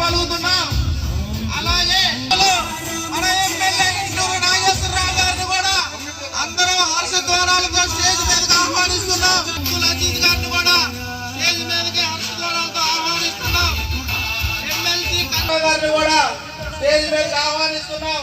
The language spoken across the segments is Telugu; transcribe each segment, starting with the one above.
పలుకుతున్నాం. అలాగే మన ఎమ్మెల్యే ఇంటూరు నాగేశ్వరరావు గారిని కూడా అందరూ హర్షధ్వానాలతో స్టేజ్ మీదకి ఆహ్వానిస్తున్నాం. అబ్దుల్ అజీజ్ గారిని కూడా స్టేజ్ మీదకి హర్షధ్వానాలతో ఆహ్వానిస్తున్నాం. ఎమ్మెల్సీ గారిని కూడా స్టేజ్ మీదకి ఆహ్వానిస్తున్నాం.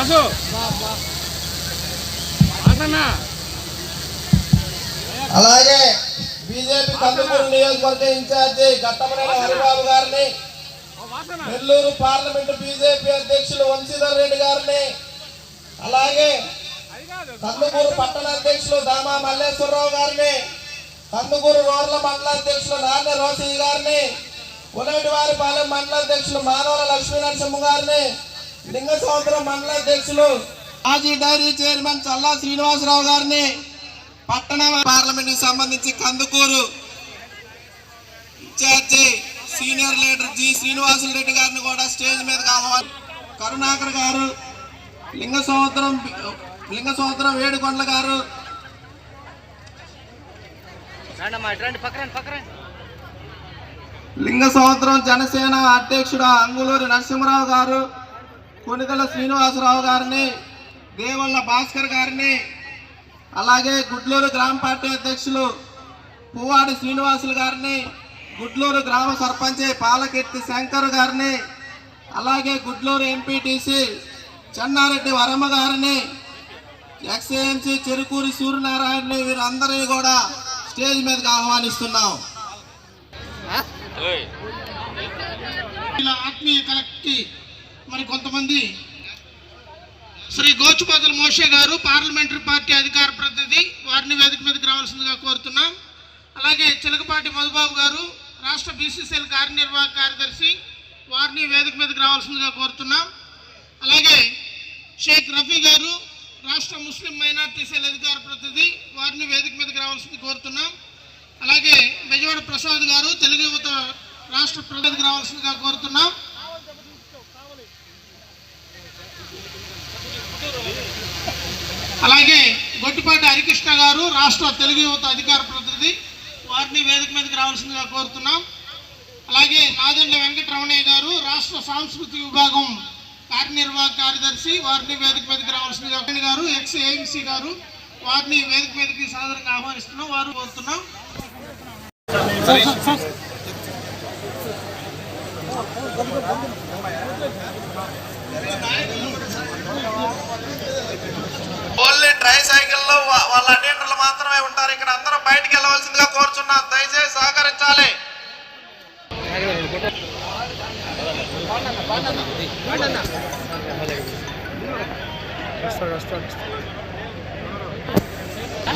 వాసు అలాగే బీజేపీ కందుకూరు నియోజకవర్గ ఇన్ఛార్జి గట్టమనేని హరిబాబు గారిని నెల్లూరు పార్లమెంటు బీజేపీ అధ్యక్షులు వంశీధర్ రెడ్డి గారిని అలాగే కందుకూరు పట్టణ అధ్యక్షులు దామా మల్లేశ్వరరావు గారిని కందుకూరు రోడ్ల మండల అధ్యక్షులు నాన్న రోసయ్య గారిని ఉలటివారిపాలెం మండల అధ్యక్షులు మానవుల లక్ష్మీ నరసింహ గారిని లింగ సముద్రం మండల అధ్యక్షులు మాజీ డైరీ చైర్మన్ చల్లా శ్రీనివాసరావు గారిని పట్టణ పార్లమెంట్కి సంబంధించి Kandukur incharge senior leader G Srinivasulu Reddy గారిని కూడా స్టేజ్ మీదకి ఆహ్వాన్ కరుణాకర్ గారు లింగ సముద్రం లింగ సముద్రం వేడుకొండల గారు. లింగ సముద్రం జనసేన అధ్యక్షుడు అంగులూరి నరసింహరావు గారు కొనిదల శ్రీనివాసరావు గారిని దేవళ్ళ భాస్కర్ గారిని అలాగే గుడ్లూరు గ్రామ పార్టీ అధ్యక్షులు పువ్వాడి శ్రీనివాసులు గారిని గుడ్లూరు గ్రామ సర్పంచ్ పాలకెట్టి శంకర్ గారిని అలాగే గుడ్లూరు ఎంపీటీసీ చెన్నారెడ్డి వరమ్మ గారిని ఎక్స్ఏఎంసీ చెరుకూరి సూర్యనారాయణని వీరందరినీ కూడా స్టేజ్ మీదకి ఆహ్వానిస్తున్నాం. ఇలా ఆత్మీయ కలెక్ట్కి మరి కొంతమంది శ్రీ గోచుపాదుల మోషే గారు పార్లమెంటరీ పార్టీ అధికార ప్రతినిధి వారిని వేదిక మీదకి రావాల్సిందిగా కోరుతున్నాం. అలాగే చిలకపాటి మధుబాబు గారు రాష్ట్ర బీసీసీఎల్ కార్యనిర్వాహక కార్యదర్శి వారిని వేదిక మీదకి రావాల్సిందిగా కోరుతున్నాం. అలాగే షేక్ రఫీ గారు రాష్ట్ర ముస్లిం మైనార్టీ సెల్ అధికార ప్రతినిధి వారిని వేదిక మీదకి రావాల్సింది కోరుతున్నాం. అలాగే బెజవాడ ప్రసాద్ గారు తెలుగు యువత రాష్ట్ర ప్రతినిధికి రావాల్సిందిగా కోరుతున్నాం. అలాగే గొట్టిపాటి హరికృష్ణ గారు రాష్ట్ర తెలుగు యువత అధికార ప్రతినిధి వారిని వేదిక మీదకి రావాల్సిందిగా కోరుతున్నాం. అలాగే నాదెండ్ల వెంకటరమణయ్య గారు రాష్ట్ర సాంస్కృతిక విభాగం కార్యనిర్వాహక కార్యదర్శి వారిని వేదిక మీదకి రావాల్సిందిగా గారు ఎక్స్ ఏఎంసీ గారు వారిని వేదిక మీదకి సాధారణంగా ఆహ్వానిస్తున్నాం. వారు కోరుతున్నాం. ఓన్లీ వాళ్ళ అటెండర్లు మాత్రమే ఉంటారు. ఇక్కడ అందరూ బయటికి వెళ్ళవలసిందిగా కోరుచున్నాం. దయచేసి సహకరించాలి.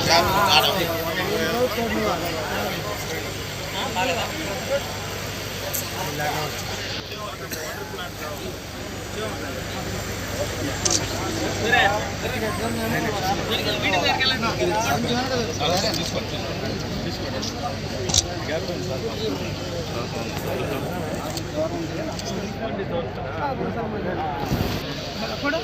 జరగనా ఇప్పుడు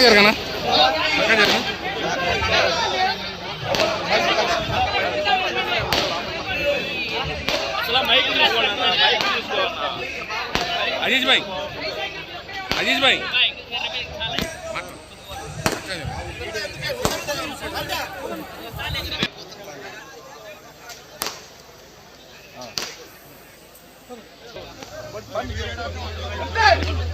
జరగనా అజీజ్ భాయ్. అజీజ్ భాయ్. మా మా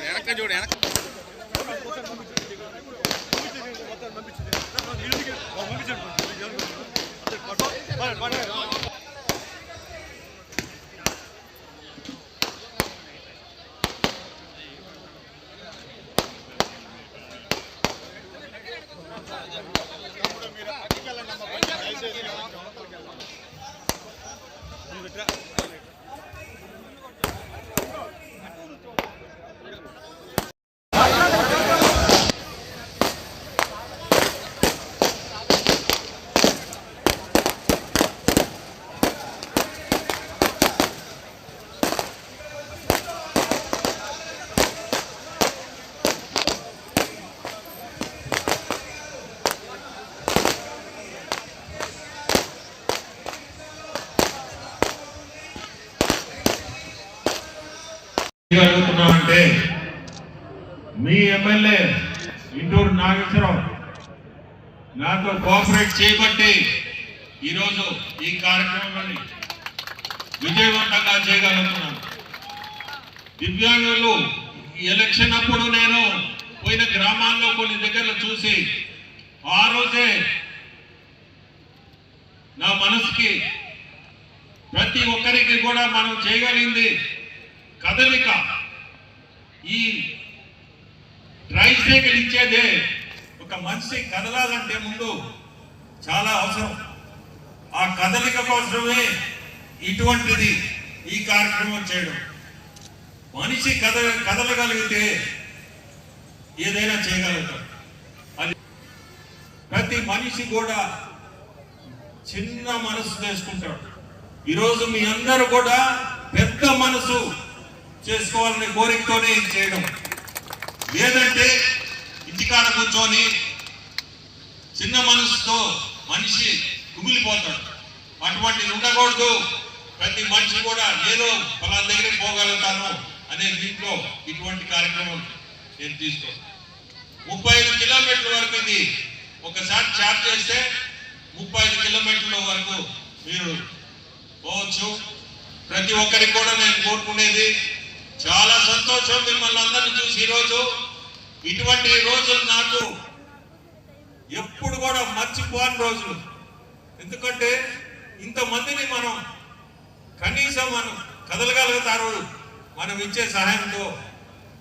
వెనక చూడు వెనక అడుగుతున్నామంటే మీ ఎమ్మెల్యే ఇంటూరు నాగేశ్వరరావు నాతో కోఆపరేట్ చేయబట్టి ఈరోజు ఈ కార్యక్రమాన్ని విజయవంతంగా చేయగలుగుతున్నాను. దివ్యాంగులు ఈ ఎలక్షన్ అప్పుడు నేను పోయిన గ్రామాల్లో కొన్ని దగ్గరలో చూసి ఆ రోజే నా మనసుకి ప్రతి ఒక్కరికి కూడా మనం చేయగలిగింది కదలిక. ఈ ట్రైసైకిల్ ఇచ్చేదే ఒక మనిషి కదలాలంటే ముందు చాలా అవసరం. ఆ కదలిక కోసమే ఇటువంటిది ఈ కార్యక్రమం చేయడం. మనిషి కద కదలగలిగితే ఏదైనా చేయగలుగుతాం. అది ప్రతి మనిషి కూడా చిన్న మనసు చేసుకుంటాడు. ఈరోజు మీ అందరూ కూడా పెద్ద మనసు చేసుకోవాలనే కోరికతోనే ఇది చేయడం. లేదంటే ఇంటికాడ కూర్చొని చిన్న మనసుతో మనిషి కుమిలిపోతాడు. అటువంటిది ఉండకూడదు. ప్రతి మనిషి కూడా ఏదో పలా దగ్గరికి పోగలుగుతాను అనే దీంట్లో ఇటువంటి కార్యక్రమం నేను తీసుకో ముప్పై ఐదు కిలోమీటర్ల వరకు ఇది ఒకసారి చార్జ్ చేస్తే ముప్పై ఐదు కిలోమీటర్ల వరకు మీరు పోవచ్చు. ప్రతి ఒక్కరికి కూడా నేను కోరుకునేది చాలా సంతోషం మిమ్మల్ని అందరిని చూసి ఈరోజు. ఇటువంటి రోజులు నాకు ఎప్పుడు కూడా మర్చిపోని రోజులు. ఎందుకంటే ఇంతమందిని మనం కనీసం మనం కదలగలుగుతారు మనం ఇచ్చే సహాయంతో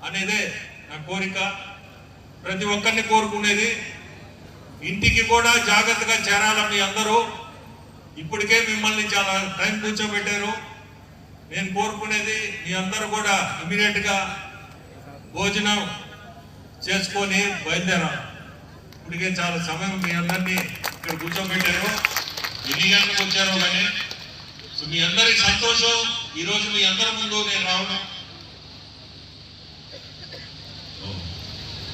అనేదే నా కోరిక. ప్రతి ఒక్కరిని కోరుకునేది ఇంటికి కూడా జాగ్రత్తగా చేరాలని అందరూ ఇప్పటికే మిమ్మల్ని చాలా టైం కూర్చోబెట్టారు. నేను కోరుకునేది మీ అందరూ కూడా ఇమీడియట్గా భోజనం చేసుకొని బయలుదేరాం. ఇప్పటికే చాలా సమయం మీ అందరినీ ఇక్కడ కూర్చోబెట్టారు. ఎన్ని గంటలకు వచ్చారో కానీ సో మీ అందరికి సంతోషం. ఈరోజు మీ అందరి ముందు నేను రావడం.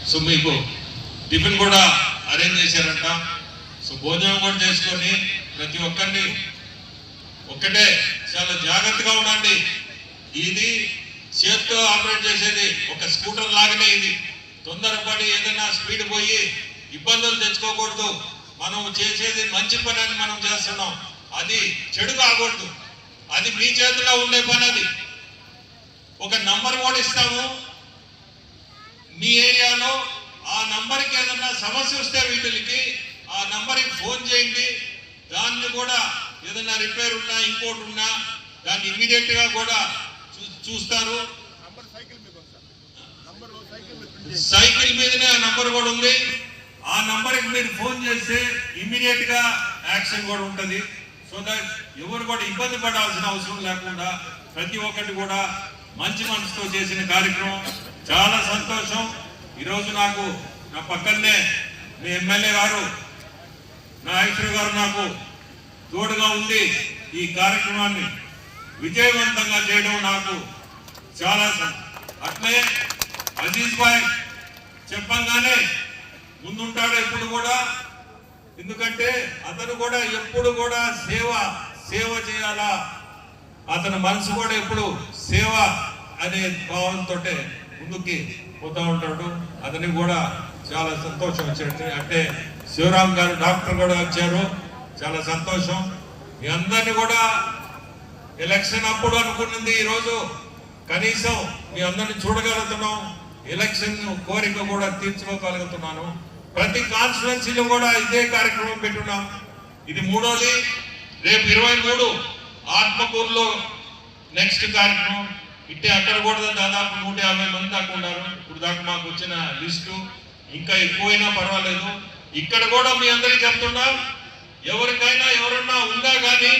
సో మీకు టిఫిన్ కూడా అరేంజ్ చేశారంట. సో భోజనం కూడా చేసుకొని ప్రతి ఒక్కరిని ఒక్కటే చాలా జాగ్రత్తగా ఉండండి. ఇది చేత్తో ఆపరేట్ చేసేది ఒక స్కూటర్ లాగానే ఇది. తొందరపడి ఏదైనా స్పీడ్ పోయి ఇబ్బందులు తెచ్చుకోకూడదు. మనం చేసేది మంచి పని అని మనం చేస్తున్నాం. అది చెడు కాకూడదు. అది మీ చేతిలో ఉండే పని అది. ఒక నంబర్ కూడా ఇస్తాము. మీ ఏరియాలో ఆ నంబర్కి ఏదన్నా సమస్య వస్తే వీటికి ఆ నంబర్కి ఫోన్ చేయండి. దాన్ని కూడా ఏదన్నా రిపేర్ ఉన్నా ఇంకోటి ఉన్నా దాన్ని ఇమీడియట్గా కూడా చూస్తారు. సైకిల్ మీదనే ఆ నంబర్ కూడా ఉంది. ఆ నంబర్కి మీరు ఫోన్ చేస్తే ఇమీడియట్గా యాక్షన్ కూడా ఉంటది. సో దట్ ఎవరు కూడా ఇబ్బంది పడాల్సిన అవసరం లేకుండా ప్రతి ఒక్కటి కూడా మంచి మనసుతో చేసిన కార్యక్రమం. చాలా సంతోషం. ఈరోజు నాకు నా పక్కనే మీ ఎమ్మెల్యే గారు నాగేశ్వర గారు నాకు తోడుగా ఉండి ఈ కార్యక్రమాన్ని విజయవంతంగా చేయడం నాకు చాలా అట్లే అజీజ్ భాయ్ చెప్పంగానే ముందుంటాడు ఎప్పుడు కూడా. ఎందుకంటే అతను కూడా ఎప్పుడు కూడా సేవ సేవ చేయాలా? అతని మనసు కూడా ఎప్పుడు సేవ అనే భావంతో ముందుకి పోతా ఉంటాడు. అతనికి కూడా చాలా సంతోషం వచ్చేది అంటే శివరామ్ గారు డాక్టర్ కూడా వచ్చారు. చాలా సంతోషం. మీ అందరినీ కూడా ఎలక్షన్ అప్పుడు అనుకున్నది ఈరోజు కనీసం మీ అందరిని చూడగలుగుతున్నాం. ఎలక్షన్ కోరిక కూడా తీర్చుకోగలుగుతున్నాను ప్రతి కాన్స్టిట్యున్సీలో కూడా ఇదే కార్యక్రమం పెట్టున్నాం. ఇది మూడోది. రేపు ఇరవై మూడు ఆత్మకూరులో నెక్స్ట్ కార్యక్రమం. ఇట్టే అక్కడ కూడా దాదాపు నూట యాభై మంది దాకా ఉన్నారు. ఇప్పుడు దాకా మాకు వచ్చిన లిస్టు ఇంకా ఎక్కువైనా పర్వాలేదు. ఇక్కడ కూడా మీ అందరికీ చెప్తున్నాం. ఎవరికైనా ఎవరన్నా ఉందా కానీ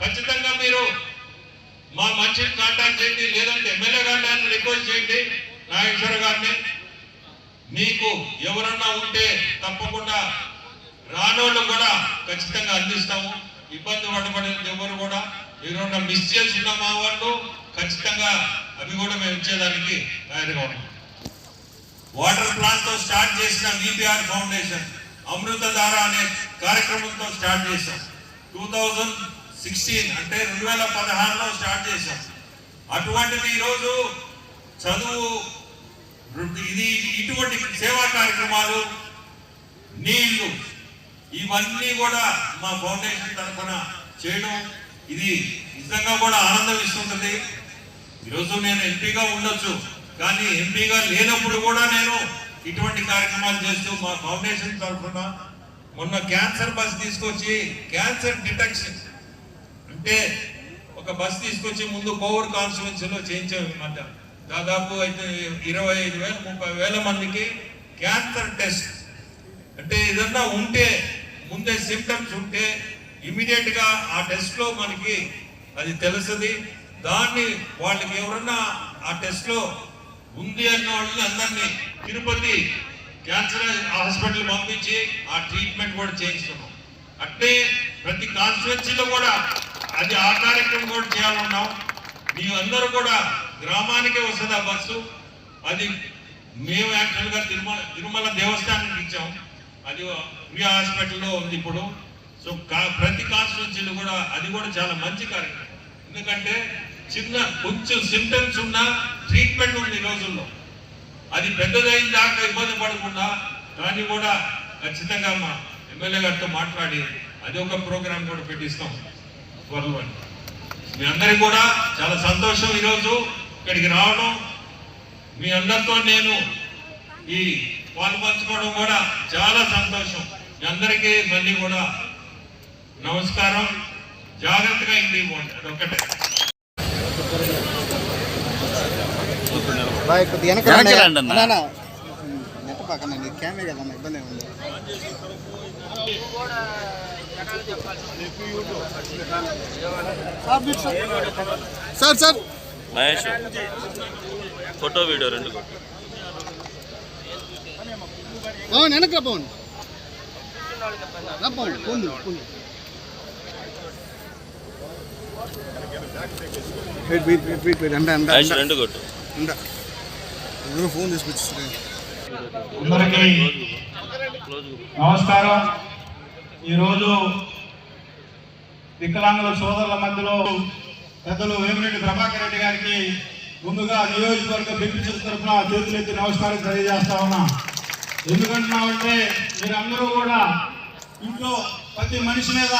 ఖచ్చితంగా మీరు మా మంచిని కాంటాక్ట్ చేయండి లేదంటే ఎమ్మెల్యే గారిని రిక్వెస్ట్ చేయండి నాగేశ్వర గారిని. మీకు ఎవరన్నా ఉంటే తప్పకుండా రానోళ్ళు కూడా ఖచ్చితంగా అందిస్తాము. ఇబ్బంది పడబడేది ఎవరు కూడా. ఎవరన్నా మిస్ చేసి మా వాళ్ళు ఖచ్చితంగా అవి కూడా మేము ఇచ్చేదానికి తయారుగా ఉన్నాం. వాటర్ ప్లాంట్తో స్టార్ట్ చేసిన విపిఆర్ ఫౌండేషన్ అమృతధార అనే కార్యక్రమంతో స్టార్ట్ చేశాం. టూ థౌజండ్ సిక్స్టీన్ అంటే రెండు వేల పదహారులో స్టార్ట్ చేశాం. అటువంటిది ఈరోజు చదువు ఇది ఇటువంటి సేవా కార్యక్రమాలు నీళ్ళు ఇవన్నీ కూడా మా ఫౌండేషన్ తరఫున చేయడం ఇది నిజంగా కూడా ఆనందం ఇస్తుంటుంది. ఈరోజు నేను ఎంపీగా ఉండొచ్చు కానీ ఎంపీగా లేనప్పుడు కూడా నేను ఇటువంటి కార్యక్రమాలు చేస్తూ మా ఫౌండేషన్ తరఫున మొన్న క్యాన్సర్ బస్ తీసుకొచ్చి క్యాన్సర్ డిటెక్షన్ అంటే ఒక బస్ తీసుకొచ్చి ముందు పవర్ కాన్స్టిట్యున్సీలో చేయించాం ఈ మధ్య. దాదాపు అయితే ఇరవై ఐదు వేల ముప్పై వేల మందికి క్యాన్సర్ టెస్ట్. అంటే ఏదన్నా ఉంటే ముందే సిమ్టమ్స్ ఉంటే ఇమీడియట్గా ఆ టెస్ట్లో మనకి అది తెలుస్తుంది. దాన్ని వాళ్ళకి ఎవరన్నా ఆ టెస్ట్లో ఉంది అన్న వాళ్ళని అందరినీ తిరుపతి క్యాన్సర్ హాస్పిటల్ పంపించి ఆ ట్రీట్మెంట్ కూడా చేయిస్తున్నాం. అంటే ప్రతి కాన్స్టిట్యున్సీలో కూడా అది ఆ కార్యక్రమం కూడా చేయాలన్నాం. మీ అందరూ కూడా గ్రామానికే వస్తుంది ఆ బస్సు? అది మేము యాక్చువల్గా తిరుమల తిరుమల దేవస్థానానికి ఇచ్చాం. అది ప్రియా హాస్పిటల్లో ఉంది ఇప్పుడు. సో కా- ప్రతి కాన్స్టిట్యున్సీలో కూడా అది కూడా చాలా మంచి కార్యక్రమం. ఎందుకంటే చిన్న కొంచెం సిమ్టమ్స్ ఉన్న ట్రీట్మెంట్ ఉంది ఈ రోజుల్లో. అది పెద్దదైన దాకా ఇబ్బంది పడకుండా దాన్ని కూడా ఖచ్చితంగా మా ఎమ్మెల్యే గారితో మాట్లాడి అది ఒక ప్రోగ్రామ్ కూడా పెట్టిస్తాం త్వరలో అని. మీ అందరికి కూడా చాలా సంతోషం ఈరోజు ఇక్కడికి రావడం. మీ అందరితో నేను ఈ పాల్పంచుకోవడం కూడా చాలా సంతోషం. మీ అందరికీ మళ్ళీ కూడా నమస్కారం. జాగ్రత్తగా ఇంటికి పోండి. అదొక్కటే. బాయ్ కొద్దిగా వెనక రండి. అన్న. అన్న, అన్న. నెట్ పక్కన కెమెరా కదన్న ఇబ్బంది ఉంది sir sir. Mahesh photo video రెండు. పవన్ వెనక పవన్ రా పవన్ పొందు పొందు wait wait wait wait wait అంట అంట మహేష్ రెండు కొట్టు. ఫోన్ తీసుకొచ్చి అందరికీ నమస్కారం. ఈరోజు వికలాంగుల సోదరుల మధ్యలో పెద్దలు వేమిరెడ్డి ప్రభాకర్ రెడ్డి గారికి ముందుగా నియోజకవర్గ బిపిసి తరఫున చేతులెత్తి నమస్కారం తెలియజేస్తా ఉన్నా. ఎందుకంటున్నామంటే మీరందరూ కూడా ఇంట్లో ప్రతి మనిషి మీద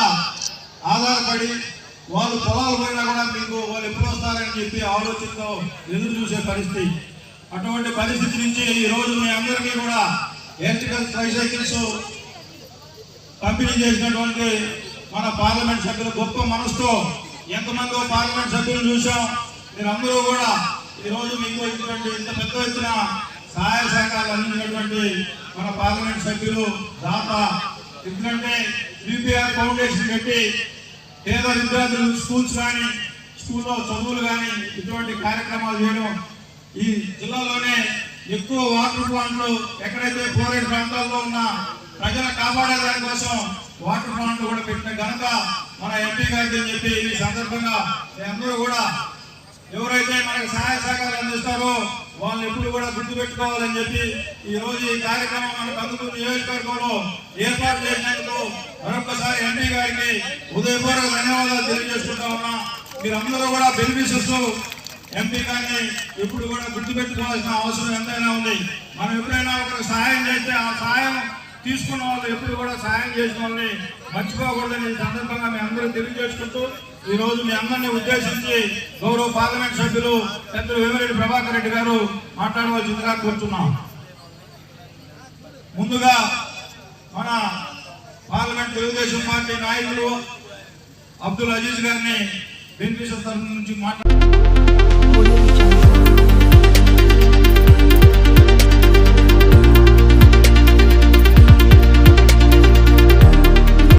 ఆధారపడి వాళ్ళు పొలాలు పోయినా కూడా మీకు వాళ్ళు ఎప్పుడు వస్తారని చెప్పి ఆలోచనతో ఎదురు చూసే పరిస్థితి. అటువంటి పరిస్థితి నుంచి ఈ రోజు మీ అందరికీ కూడా ఎలక్ట్రికల్ ట్రైసైకిల్స్ పంపిణీ చేసినటువంటి మన పార్లమెంట్ సభ్యులు గొప్ప మనసుతో ఎంతమంది పార్లమెంట్ సభ్యులు చూసాం మీరందరూ కూడా ఈ రోజు మీకు ఇటువంటి ఇంత పెద్ద ఎత్తున సహాయ సహకారాలు అందించినటువంటి మన పార్లమెంట్ సభ్యులు దాత ఎందుకంటే బీపీఆర్ ఫౌండేషన్ పెట్టి పేద విద్యార్థులు స్కూల్స్ కానీ స్కూల్లో చదువులు కానీ ఇటువంటి కార్యక్రమాలు చేయడం ఈ జిల్లాలోనే ఎక్కువ వాటర్ ప్లాంట్లు ఎక్కడైతే ఫ్లోరైడ్ ప్రాంతాల్లో ఉన్న ప్రజలు కాపాడే దానికోసం వాటర్ ప్లాంట్లు కూడా పెట్టిన ఘనత మన ఎంపీ గారికి అని చెప్పి ఈ సందర్భంగా అందరూ కూడా ఎవరైతే మనకు సహాయ సహకారాలు అందిస్తారో వాళ్ళు ఎప్పుడు కూడా గుర్తుపెట్టుకోవాలని చెప్పి ఈ రోజు ఈ కార్యక్రమం మన కందుకూరు నియోజకవర్గంలో ఏర్పాటు చేసినందుకు మరొకసారి ఎంపీ గారికి హృదయపూర్వక ధన్యవాదాలు తెలియజేసుకుంటా ఉన్నా. మీరందరూ కూడా బెనిఫిషియర్స్ ఎంపీ గారిని ఇప్పుడు కూడా గుర్తుపెట్టుకోవాల్సిన అవసరం ఎంతైనా ఉంది. మనం ఎప్పుడైనా ఒకరికి సహాయం చేస్తే ఆ సహాయం తీసుకున్న వాళ్ళు ఎప్పుడు కూడా సహాయం చేసిన వాళ్ళని మర్చిపోకూడదని ఈ సందర్భంగా మీ అందరూ తెలియజేసుకుంటూ ఈ రోజు మీ అందరినీ ఉద్దేశించి గౌరవ పార్లమెంట్ సభ్యులు పెద్దలు వేమిరెడ్డి ప్రభాకర్ రెడ్డి గారు మాట్లాడవలసిందిగా కోరుతున్నాం. ముందుగా మన పార్లమెంట్ తెలుగుదేశం పార్టీ నాయకులు అబ్దుల్ అజీజ్ గారిని బెనిఫిషియల్ తరఫు నుంచి మాట్లాడు Bonne nuit.